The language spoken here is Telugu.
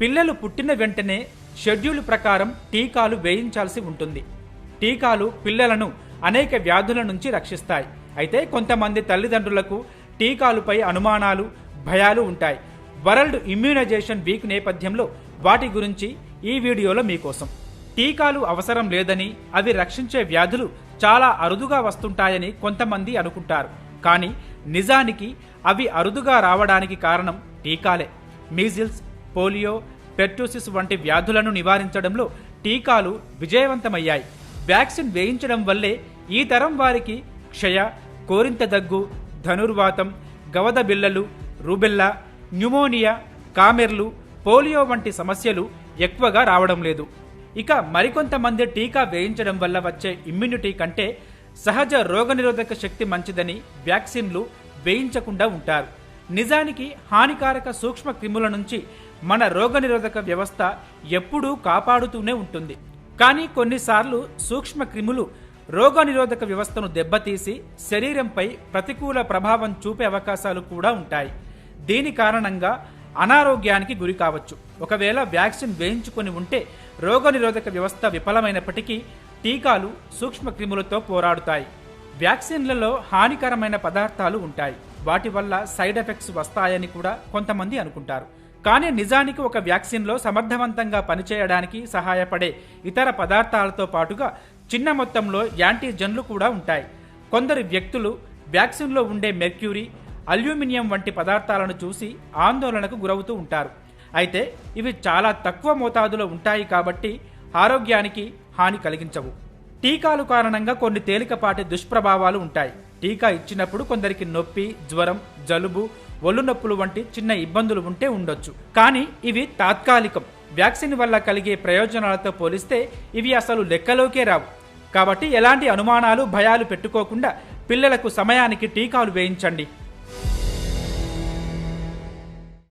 పిల్లలు పుట్టిన వెంటనే షెడ్యూల్ ప్రకారం టీకాలు వేయించాల్సి ఉంటుంది. టీకాలు పిల్లలను అనేక వ్యాధుల నుంచి రక్షిస్తాయి. అయితే కొంతమంది తల్లిదండ్రులకు టీకాలుపై అనుమానాలు భయాలు ఉంటాయి. వరల్డ్ ఇమ్యూనైజేషన్ వీక్ నేపథ్యంలో వాటి గురించి ఈ వీడియోలో మీకోసం. టీకాలు అవసరం లేదని అవి రక్షించే వ్యాధులు చాలా అరుదుగా వస్తుంటాయని కొంతమంది అనుకుంటారు. కానీ నిజానికి అవి అరుదుగా రావడానికి కారణం టీకాలే. మీజిల్స్ పోలియో పెర్టూసిస్ వంటి వ్యాధులను నివారించడంలో టీకాలు విజయవంతమయ్యాయి. వ్యాక్సిన్ వేయించడం వల్లే ఈ తరం వారికి క్షయ కోరింత దగ్గు ధనుర్వాతం గవద బిళ్ళలు రూబెల్లా న్యూమోనియా కామెర్లు పోలియో వంటి సమస్యలు ఎక్కువగా రావడం లేదు. ఇక మరికొంతమంది టీకా వేయించడం వల్ల వచ్చే ఇమ్యూనిటీ కంటే సహజ రోగనిరోధక శక్తి మంచిదని వ్యాక్సిన్లు వేయించకుండా ఉంటారు. నిజానికి హానికారక సూక్ష్మ క్రిముల నుంచి మన రోగనిరోధక వ్యవస్థ ఎప్పుడూ కాపాడుతూనే ఉంటుంది. కానీ కొన్నిసార్లు సూక్ష్మ క్రిములు రోగనిరోధక వ్యవస్థను దెబ్బతీసి శరీరంపై ప్రతికూల ప్రభావం చూపే అవకాశాలు కూడా ఉంటాయి. దీని కారణంగా అనారోగ్యానికి గురి కావచ్చు. ఒకవేళ వ్యాక్సిన్ వేయించుకొని ఉంటే రోగనిరోధక వ్యవస్థ విఫలమైనప్పటికీ టీకాలు సూక్ష్మ క్రిములతో పోరాడుతాయి. వ్యాక్సిన్లలో హానికరమైన పదార్థాలు ఉంటాయి. వాటి వల్ల సైడ్ ఎఫెక్ట్స్ వస్తాయని కూడా కొంతమంది అనుకుంటారు. కానీ నిజానికి ఒక వ్యాక్సిన్లో సమర్థవంతంగా పనిచేయడానికి సహాయపడే ఇతర పదార్థాలతో పాటుగా చిన్న మొత్తంలో యాంటీజన్లు కూడా ఉంటాయి. కొందరు వ్యక్తులు వ్యాక్సిన్లో ఉండే మెర్క్యూరీ అల్యూమినియం వంటి పదార్థాలను చూసి ఆందోళనకు గురవుతూ ఉంటారు. అయితే ఇవి చాలా తక్కువ మోతాదులో ఉంటాయి కాబట్టి ఆరోగ్యానికి హాని కలిగించవు. టీకాలు కారణంగా కొన్ని తేలికపాటి దుష్ప్రభావాలు ఉంటాయి. టీకా ఇచ్చినప్పుడు కొందరికి నొప్పి జ్వరం జలుబు ఒళ్ళు నొప్పులు వంటి చిన్న ఇబ్బందులు ఉంటే ఉండొచ్చు. కానీ ఇవి తాత్కాలికం. వ్యాక్సిన్ వల్ల కలిగే ప్రయోజనాలతో పోలిస్తే ఇవి అసలు లెక్కలోకే రావు. కాబట్టి ఎలాంటి అనుమానాలు భయాలు పెట్టుకోకుండా పిల్లలకు సమయానికి టీకాలు వేయించండి.